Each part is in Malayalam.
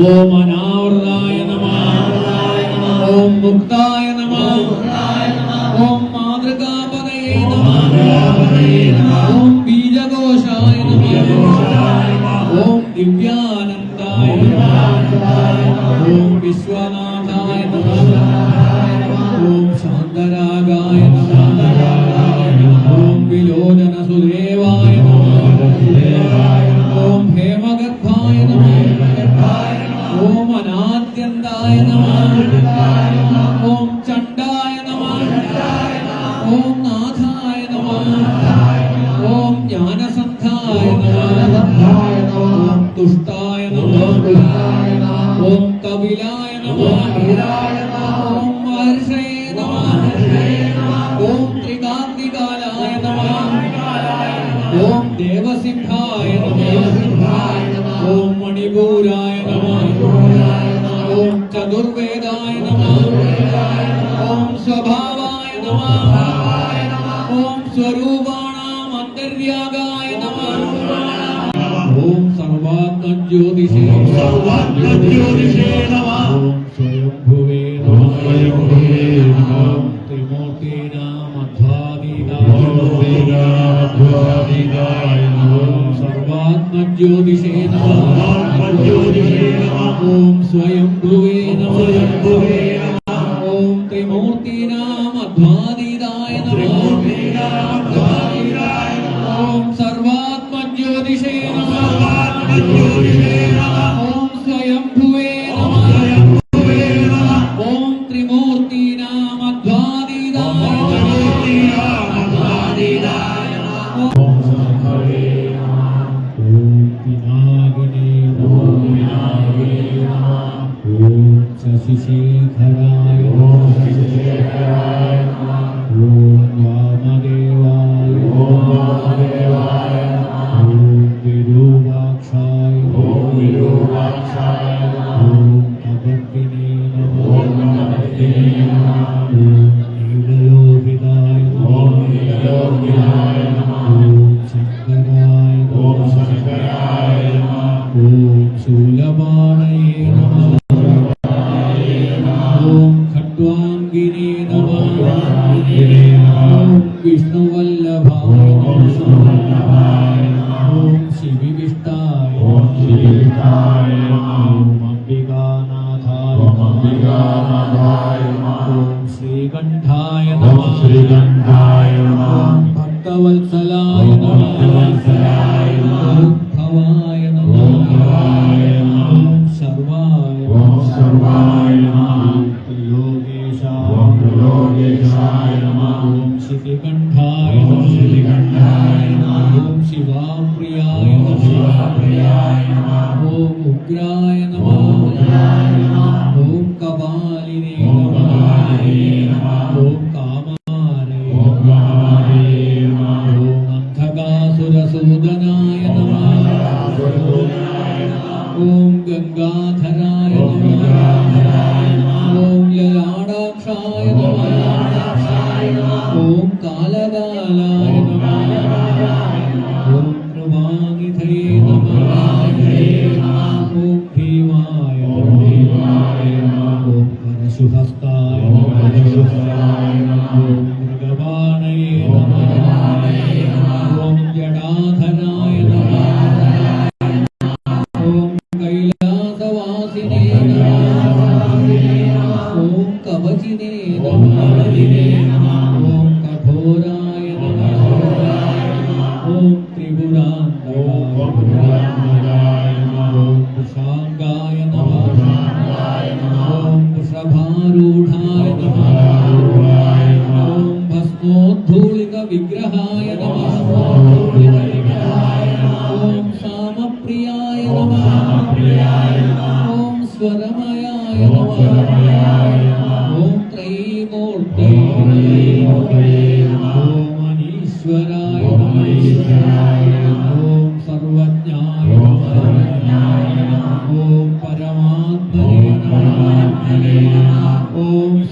ஓம் அனாவராய நம ஓம் முக்தாய நம ஓம் மாதிருகாபதையே நம ஓம் பீஜகோஷாய நம ஓம் திவ்யானந்தாய சாந்தராகாய ஓம் விலோதன சுதே ஓம் திரிகாந்திகாலாய நமஹ ஓம் தேவசிம்ஹாய நமஹ ஓம் மணிபூராய நமஹ ஓம் சதுர்வேதாய நமஹ ஓம் ஸ்வபாவாய நமஹ ஓம் ஸ்வரூபாணாம் அந்தர்யாகாய நமஹ ஓம் சர்வாத்ம ஜோதிஷே சர்வாத்ம ஜோதிஷே நமஹ ஓம் ஸ்வயம் குருவே நம குருவே ஓம் திரிமூர்த்தினாம் அத்வாதிதாய நம ஓம் சர்வாத்ம ஜோதிஷே நம ஓம் शिशेखराय Visto el lavao, el. श्रीकंठाय ओम श्रीकंठाय नमः। ओम शिवाप्रियाय ओम शिवाप्रियाय नमः। ओम उग्राय नमः। ओम उग्राय नमः। ओम कपालिने ओम कपालिने नमः। ओम कामारे ओम कामारे नमः। ओम अंधकासुरसूदनाय नमः। ओम गंगाधराय ధూళిక విగ్రహాయ నమ.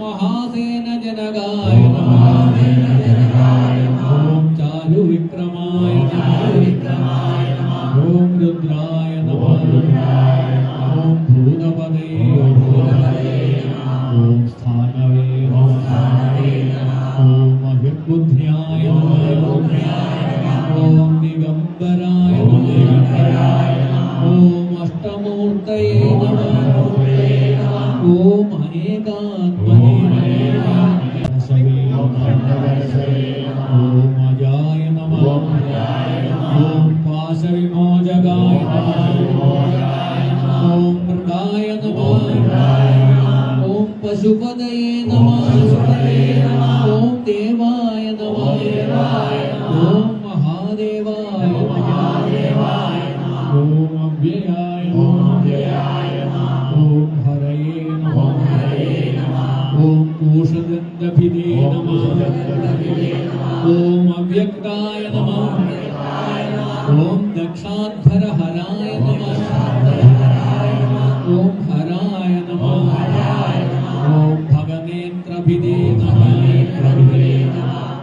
महासेन जनगाय चारु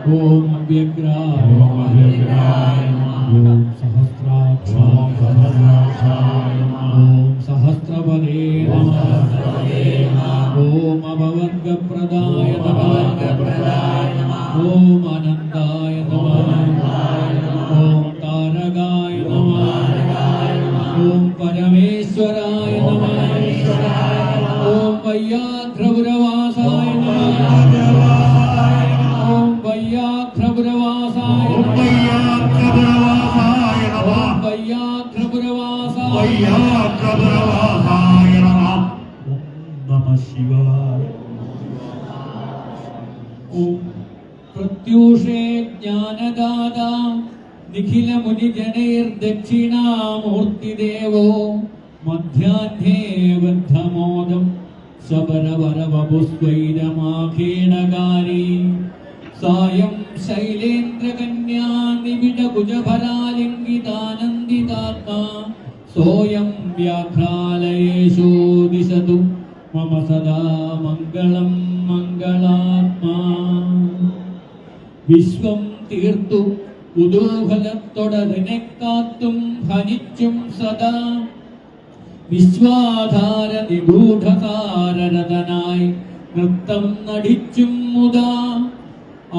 ओम अव्यग्राय ओम अव्यग्राय ओम सहस्राक्षाय ओम सहस्रवदे ओम सहस्रवदे ओम अभवंग प्रदाय अभवंग प्रदाय ओम अनंताय ओम अनंताय ओम तारकाय ओम तारकाय ओम परमेश्वराय ओम परमेश्वराय ओम वैयाघ्रवरवासाय नमः। वैयाघ्रवरवासाय പ്രത്യൂഷേ ജ്ഞാനദാതാ നിഖില മുനിജനൈർദക്ഷിണാമൂർത്തിദേവോ മധ്യാഹ്നേ ബദ്ധമോദം ശബരവരവപുസ്വൈരമാഖീണകാരി സായം ശൈലേന്ദ്രകന്യാ നിബിഡ കുജഫലാലിംഗിതാനന്ദിതാത്മാ सोऽयं व्याघ्रालयेषु दिशतु मम सदा मङ्गलं मङ्गलात्मा വിശ്വം തീർത്തു കുതൂഹലത്തൊടതിനെ കാത്തും ഭനിച്ചും സദാ. വിശ്വാധാര നിഗൂഢകാരരതനായി നൃത്തം നടിച്ചും മുതാ.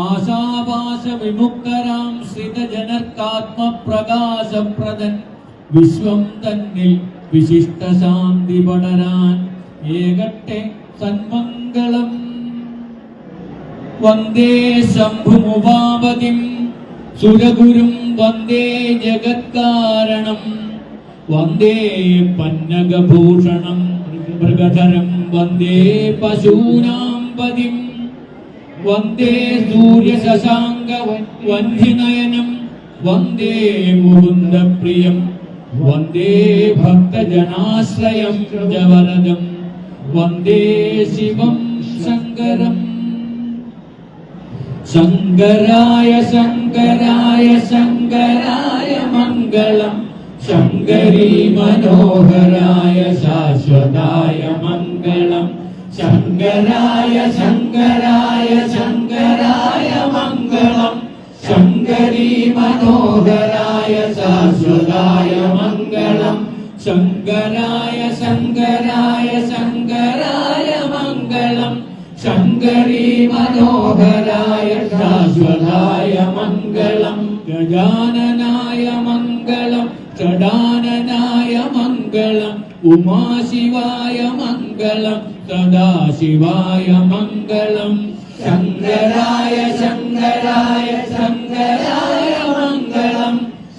ആശാപാശ വിമുക്തരാം ശ്രിതജനർക്കാത്മപ്രകാശപ്രദൻ. വിശ്വം തന്നിൽ വിശിഷ്ട ശാന്തി പടരാൻ ഏകട്ടെ സന്മംഗളം. വന്ദേ ശംഭുമുപാപതിം സുരഗുരും വന്ദേ ജഗത്കാരണം. വന്ദേ പന്നകഭൂഷണം മൃഗധരം വന്ദേ പശൂനാം പതിം വന്ദേ സൂര്യശശാങ്ക വന്ധിനയനം വന്ദേ മുകുന്ദപ്രിയം. വന്ദേ ഭക്തജനാശ്രയം ജവരദം വന്ദേ ശിവം ശങ്കരം. ശങ്കരായ ശങ്കരായ ശങ്കരായ മംഗളം. ശങ്കരീ മനോഹരായ ശാശ്വതായ മംഗളം. ശങ്കരായ ശങ്കരായ ശങ്കരായ ശങ്കരീ മനോഹരായ ശാശ്വതായ മംഗളം. ശങ്കരായ ശങ്കരായ ശങ്കരായ മംഗളം. ശങ്കരീ മനോഹരായ ശാശ്വതായ മംഗളം. ഗജാനനായ മംഗളം ഷടാനനായ മംഗളം. ഉമാശിവായ മംഗളം സദാശിവായ മംഗളം. ശങ്കരായ ശങ്കരായ ശങ്കരായ മംഗളം.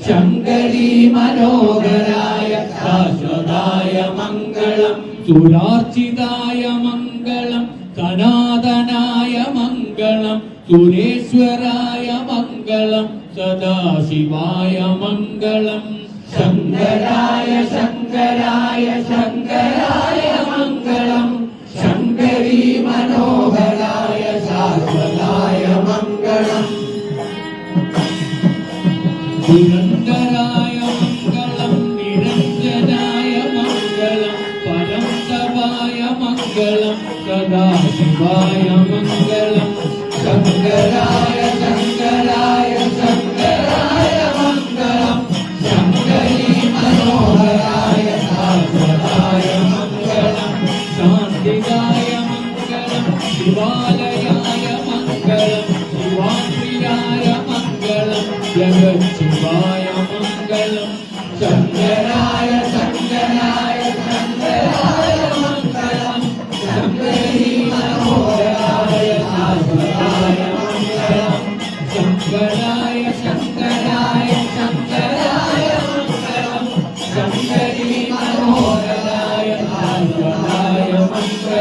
ശങ്കരീ മനോഹരായ ശാശ്വതായ മംഗളം. സുരാർച്ചിതായ മംഗളം സനാതനായ മംഗളം സുരേശ്വരായ മംഗളം സദാശിവായ മംഗളം. ശങ്കരായ ശങ്കരായ ശങ്കരായ നിരന്തരായ മംഗളം നിരഞ്ജനായ മംഗളം പരന്തവായ മംഗളം സദാശിവായ മംഗളം ശങ്കരായ ശങ്കരായ മംഗളം ശങ്കരീ മനോഹരായ ശാശ്വതായ മംഗളം ശാന്തിദായ മംഗളം ശിവാലയായ മംഗളം ശിവാപ്രിയായ മംഗളം ജഗശിവായ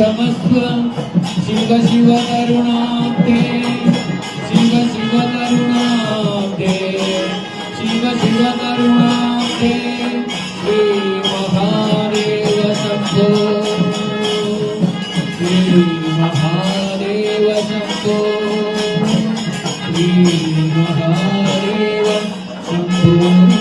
समस्व शिव शिव करुणाते शिव शिव करुणाते शिव शिव करुणाते श्री महादेव शम्भो श्री महादेव शम्भो श्री महादेव शम्भो